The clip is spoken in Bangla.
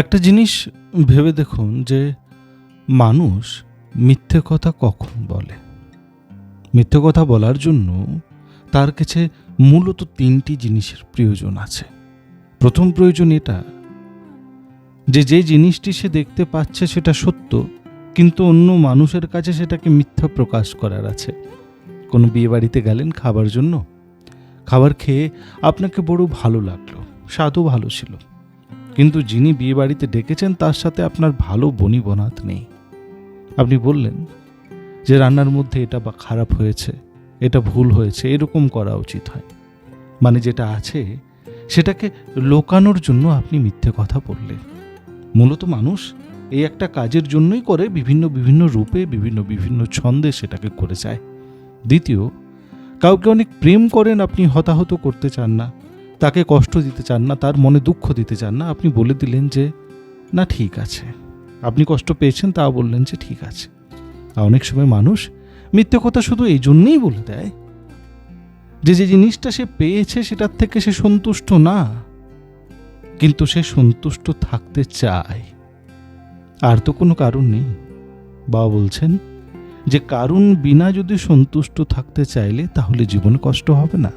একটা জিনিস ভেবে দেখুন যে মানুষ মিথ্যে কথা কখন বলে? মিথ্যে কথা বলার জন্য তার কাছে মূলত তিনটি জিনিসের প্রয়োজন আছে। প্রথম প্রয়োজন এটা যে যে জিনিসটি সে দেখতে পাচ্ছে সেটা সত্য, কিন্তু অন্য মানুষের কাছে সেটাকে মিথ্যা প্রকাশ করার আছে। কোনো বিয়ে বাড়িতে গেলেন খাবার জন্য? খাবার খেয়ে আপনাকে বড় ভালো লাগল, স্বাদও ভালো ছিল। কিন্তু যিনি বিয়ে বাড়িতে ডেকেছেন, তার সাথে আপনার ভালো বনি বনাত নেই। আপনি বললেন যে রান্নার মধ্যে এটা বা খারাপ হয়েছে, এটা ভুল হয়েছে, এরকম করা উচিত হয়। মানে যেটা আছে, সেটাকে লোকানোর জন্য আপনি মিথ্যে কথা বললেন। মূলত মানুষ এই একটা কাজের জন্যই করে, বিভিন্ন বিভিন্ন রূপে, বিভিন্ন বিভিন্ন ছন্দে সেটাকে করে যায়। দ্বিতীয়, কাউকে অনেক প্রেম করেন, আপনি হতাহত করতে চান না। তাকে কষ্ট দিতে চান না, তার মনে দুঃখ দিতে চান না, আপনি বলে দিলেন যে, না, ঠিক আছে। আপনি কষ্ট পেয়েছেন তা বললেন যে, ঠিক আছে। অনেক সময় মানুষ মিথ্যে কথা শুধু এই জন্যেই বলে দেয়। যে যে জিনিসটা সে পেয়েছে, সেটার থেকে সে সন্তুষ্ট না। কিন্তু সে সন্তুষ্ট থাকতে চায়। আর তো কোনো কারণ নেই। বাবা বলছেন, যে কারণ বিনা যদি সন্তুষ্ট থাকতে চাইলে, তাহলে জীবনে কষ্ট হবে না।